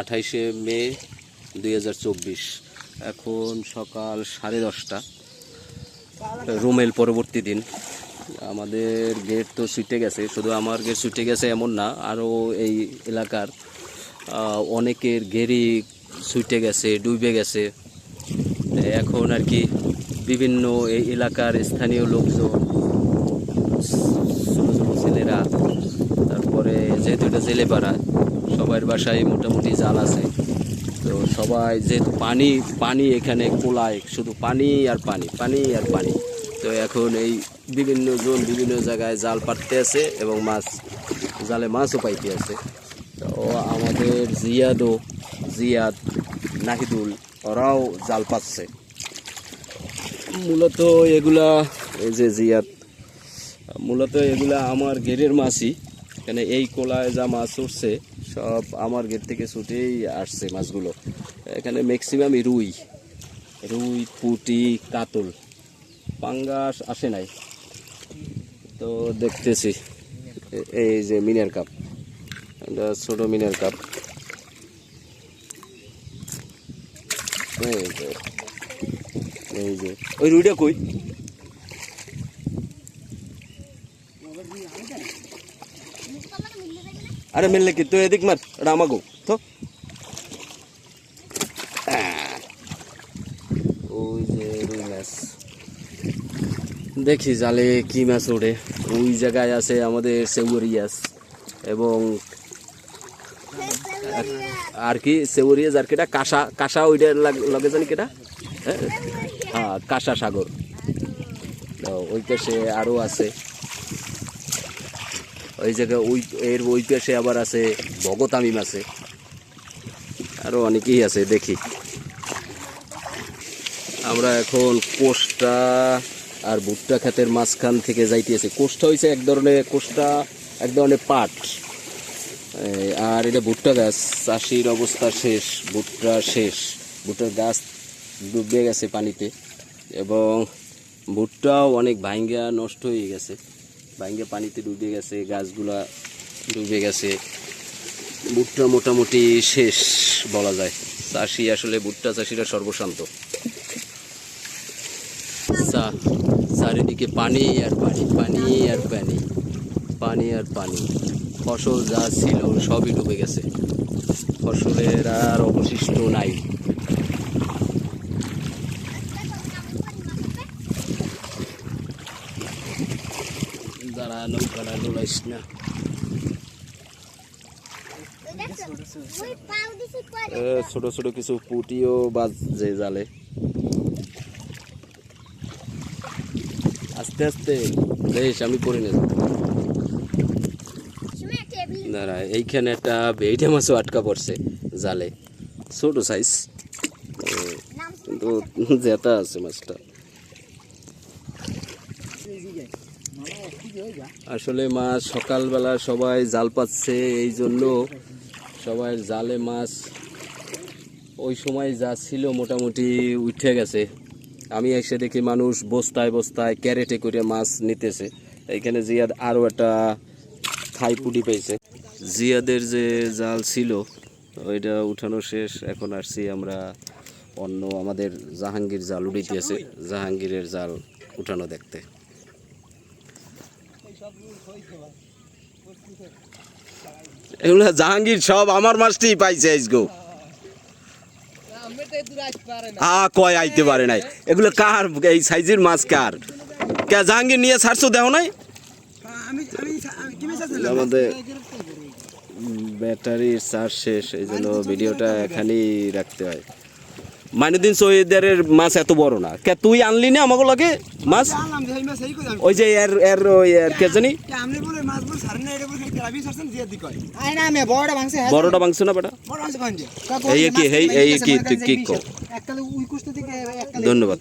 আঠাইশে মে দুই হাজার চব্বিশ। এখন সকাল সাড়ে দশটা। রুমেল পরবর্তী দিন। আমাদের গেট তো ছুটে গেছে, শুধু আমার গেট ছুটে গেছে এমন না, আরও এই এলাকার অনেকের গেরি ছুটে গেছে, ডুবে গেছে। এখন আর কি বিভিন্ন এই এলাকার স্থানীয় লোকজন ছোটো ছেলেরা, তারপরে যেহেতু এটা জেলেপাড়া সবার বাসায় মোটামুটি জাল আছে। তো সবাই যেহেতু পানি পানি এখানে কোলায় শুধু পানি আর পানি পানি আর পানি। তো এখন এই বিভিন্ন জন বিভিন্ন জায়গায় জাল পাততে আছে এবং মাছ, জালে মাছও পাইতে আছে। তো আমাদের জিয়াদও, জিয়াদ, নাহিদুল, ওরাও জাল পাচ্ছে। মূলত এগুলা এই যে জিয়াদ মূলত এগুলা আমার গেটের মাছই এখানে এই কোলায় যা মাছ উঠছে, সব আমার গেট থেকে ছুটেই আসছে মাছগুলো। এখানে ম্যাক্সিমামই রুই রুই, পুটি, কাতল। পাঙ্গাস আসে নাই। তো দেখতেছি, এই যে মিনের কাপ। এটা ছোট মিনের কাপ। এই যে, ওই রুইটা কই? আরে মিললে কি? তুই এদিক মার আমাগো। তো দেখি জালে কি মাছ ওঠে ওই জায়গায় আছে আমাদের সেউরিয়াস এবং আর কি সেউরিয়াস আর কেটা কাঁসা কাঁসা ওইটা লাগ- জানি কেটা হ্যাঁ? হ্যাঁ কাঁসা সাগর। তো ওই পাশে আরও আছে। ওই জায়গায় ওই, এর ওই পাশে আবার আছে ভগতামিম আছে। আরও অনেকেই আছে, দেখি। আমরা এখন কোষ্টা আর ভুট্টা ক্ষেতের মাঝখান থেকে যাইতেছি। কোষ্টা হয়েছে এক ধরনের, কোষ্টা এক ধরনের পাট। আর এটা ভুট্টা গাছ। চাষির অবস্থা শেষ, ভুট্টা শেষ। ভুট্টার গাছ ডুবে গেছে পানিতে এবং ভুট্টাও অনেক ভাঙ্গা নষ্ট হয়ে গেছে। ভাঙ্গা পানিতে ডুবে গেছে, গাছগুলা ডুবে গেছে। ভুট্টা মোটামুটি শেষ বলা যায়। চাষি আসলে ভুট্টা চাষিরা সর্বশান্ত। চারিদিকে পানি আর পানি পানি আর পানি পানি আর পানি। ফসল যা ছিল সবই ডুবে গেছে। ফসলের আর অবশিষ্ট নাই। দাঁড়া নৌকাটা ডোলাইস না। ছোট ছোট কিছু পুটিও বাজছে জালে। আস্তে আস্তে। বেশ আমি করে নেব। দাঁড়া, এইখানে একটা বেইটা মাছও আটকা পড়ছে জালে। ছোট সাইজ কিন্তু জেতা আছে মাছটা। আসলে মাছ সকালবেলা সবাই জাল পাচ্ছে এই জন্য সবাই জালে মাছ ওই সময় যা ছিল মোটামুটি উঠে গেছে। আমি এসে দেখি মানুষ বস্তায় বস্তায় ক্যারেটে করে মাছ নিতেছে। এইখানে জিয়াদ আরও একটা থাই পুটি পেয়েছে। জিয়াদের যে জাল ছিল, ওইটা উঠানো শেষ। এখন আসছি আমরা অন্য আমাদের জাহাঙ্গীর জাল উঠিতেছে জাহাঙ্গীরের জাল উঠানো দেখতে। এগুলো জাহাঙ্গীর সব আমার মাছটি পাইছে আজগো। আ কয় আইতে পারে নাই। এগুলো কার? এই সাইজের মাছ কার? কে জাহাঙ্গীর নিয়ে ছাড়ছো দেখো নাই? আমাদের ব্যাটারির চার্জ শেষ এই জন্য ভিডিওটা এখানেই রাখতে হয়। মাইনুদ্দিন সৈয়দের মাছ এত বড় না। কে তুই আনলি না আমাকে লাগে মাছ? ওই যে এর এর ওই এর কে জানি? বড়টা মাংস না বেটা? এই কি এই এই কি তুই কি কও ধন্যবাদ।